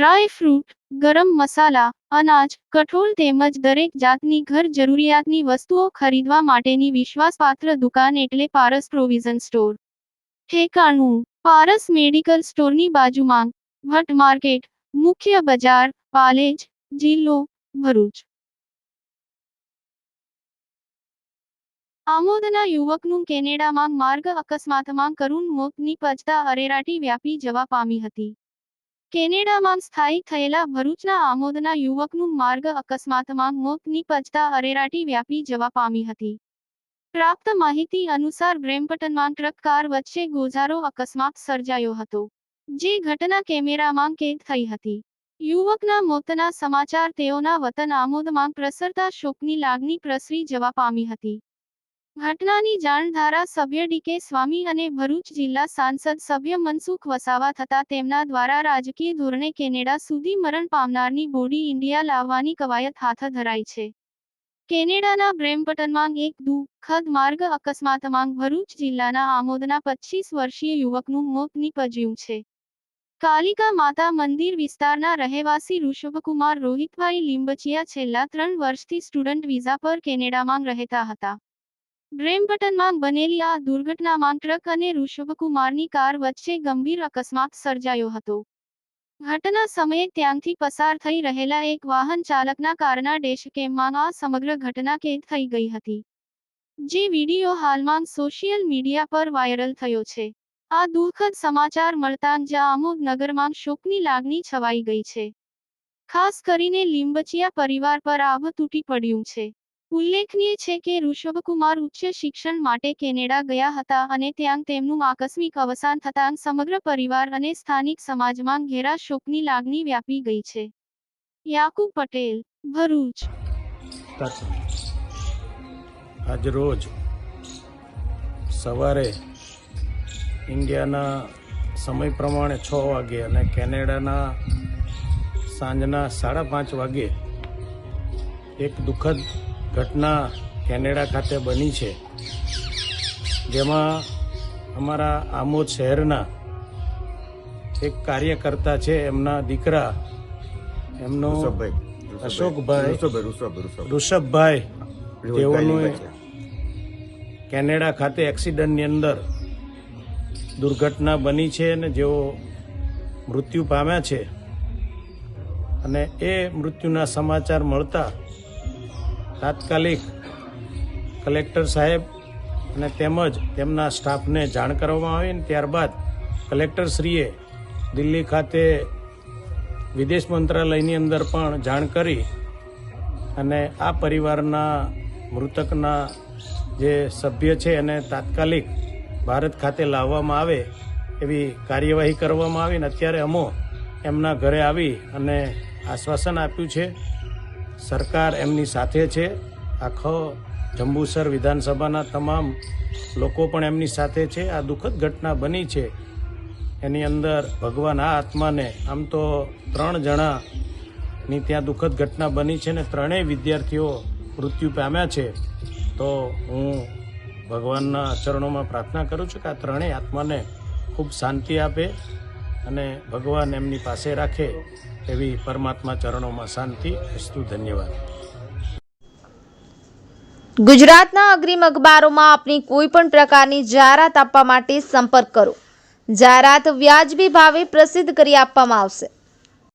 Dry fruit, ગરમ મસાલા, અનાજ, કઠોળ તેમજ દરેક જાતની ઘર જરૂરિયાતની વસ્તુઓ ખરીદવા માટેની વિશ્વાસપાત્ર દુકાન એટલે પારસ પ્રોવિઝન સ્ટોર. ઠેકાણું, પારસ મેડિકલ સ્ટોરની બાજુમાં, ભટ્ટ માર્કેટ, મુખ્ય બજાર, પાલેજ, જિલ્લો, ભરૂચ. આમોદના યુવકનું કેનેડામાં માર્ગ અકસ્માતમાં કરુણ મોત નીપજતા અરેરાટી વ્યાપી જવા પામી હતી. કેનેડામાં સ્થાયી થયેલા ભરૂચના આમોદના યુવકનું માર્ગ અકસ્માતમાં મોત નીપજતા અરેરાટી વ્યાપી જવા પામી હતી. પ્રાપ્ત માહિતી અનુસાર બ્રેમ્પટનમાં ટ્રક કાર વચ્ચે ગોઝારો અકસ્માત સર્જાયો હતો, જે ઘટના કેમેરામાં કેદ થઈ હતી. યુવકના મોતના સમાચાર તેઓના વતન આમોદમાં પ્રસરતા શોકની લાગણી પ્રસરી જવા પામી હતી. ઘટનાની જાણ ધારાસભ્ય ડીકે સ્વામી અને ભરૂચ જિલ્લા સાંસદ સભ્ય મનસુખ વસાવા થતા તેમના દ્વારા રાજકીય ધોરણે કેનેડા સુધી મરણ પામનારની બોડી ઇન્ડિયા લાવવાની કવાયત હાથ ધરાઈ છે. કેનેડાના બ્રેમ્પટનમાં એક દુઃખદ માર્ગ અકસ્માતમાં ભરૂચ જિલ્લાના આમોદના પચીસ વર્ષીય યુવકનું મોત નીપજ્યું છે. કાલિકા માતા મંદિર વિસ્તારના રહેવાસી ઋષભકુમાર રોહિતભાઈ લીંબચિયા છેલ્લા ત્રણ વર્ષથી સ્ટુડન્ટ વિઝા પર કેનેડામાં રહેતા હતા. બ્રેમ્પટનમાં બનેલી આ દુર્ઘટનામાં ટ્રક અને ઋષભકુમારની કાર વચ્ચે ગંભીર અકસ્માત સર્જાયો હતો. ઘટના સમયે ત્યાંથી પસાર થઈ રહેલા એક વાહન ચાલકના કારના ડેશકેમમાં આ સમગ્ર ઘટના કેદ થઈ ગઈ હતી. જે વીડિયો હાલમાં સોશિયલ મીડિયા પર વાયરલ થયો છે. આ દુઃખદ સમાચાર મળતાં જ આમોદ નગરમાં શોકની લાગણી છવાઈ ગઈ છે. ખાસ કરીને લીંબચિયા પરિવાર પર આભ તૂટી પડ્યું છે. ઉલ્લેખનીય છે કે ઋષભકુમાર ઉચ્ચ શિક્ષણ માટે કેનેડા ગયા હતા અને ત્યાં તેમનું આકસ્મિક અવસાન થતાં સમગ્ર પરિવાર અને સ્થાનિક સમાજમાં ઘેરા શોકની લાગણી વ્યાપી ગઈ છે. યાકુબ પટેલ, ભરૂચ. આજ રોજ સવારે ઇન્ડિયાના સમય પ્રમાણે છ વાગે અને કેનેડાના સાંજના સાડા પાંચ વાગે એક દુઃખદ ઘટના કેનેડા ખાતે બની છે. જેમાં અમારા આમોદ શહેરના એક કાર્યકર્તા છે એમના દીકરા એમનો અશોકભાઈ. ઋષભભાઈ ઋષભ ઋષભ ઋષભભાઈ તેઓનું કેનેડા ખાતે એક્સિડન્ટની અંદર દુર્ઘટના બની છે અને જેઓ મૃત્યુ પામ્યા છે. અને એ મૃત્યુના સમાચાર મળતા તાત્કાલિક કલેક્ટર સાહેબ અને તેમજ તેમના સ્ટાફને જાણ કરવામાં આવી અને ત્યારબાદ કલેક્ટરશ્રીએ દિલ્હી ખાતે વિદેશ મંત્રાલયની અંદર પણ જાણ કરી અને આ પરિવારના મૃતકના જે સભ્ય છે એને તાત્કાલિક ભારત ખાતે લાવવામાં આવે એવી કાર્યવાહી કરવામાં આવી અને અત્યારે અમો એમના ઘરે આવી અને આશ્વાસન આપ્યું છે. સરકાર એમની સાથે છે. આખો જંબુસર વિધાનસભાના તમામ લોકો પણ એમની સાથે છે. આ દુઃખદ ઘટના બની છે. એની અંદર ભગવાન આ આત્માને આમ તો ત્રણ જણાની ત્યાં દુઃખદ ઘટના બની છે ને ત્રણેય વિદ્યાર્થીઓ મૃત્યુ પામ્યા છે. તો હું ભગવાનના ચરણોમાં પ્રાર્થના કરું છું કે આ ત્રણેય આત્માને ખૂબ શાંતિ આપે. અને ભગવાન એમની પાસે રાખે એવી પરમાત્મા ચરણોમાં શાંતિ. અસ્તુ ધન્યવાદ. ગુજરાતના અગ્રીમ અખબારોમાં આપની કોઈ પણ પ્રકારની જાહેરાત આપવા માટે સંપર્ક કરો. જાહેરાત વ્યાજબી ભાવે પ્રસિદ્ધ કરી આપવામાં આવશે.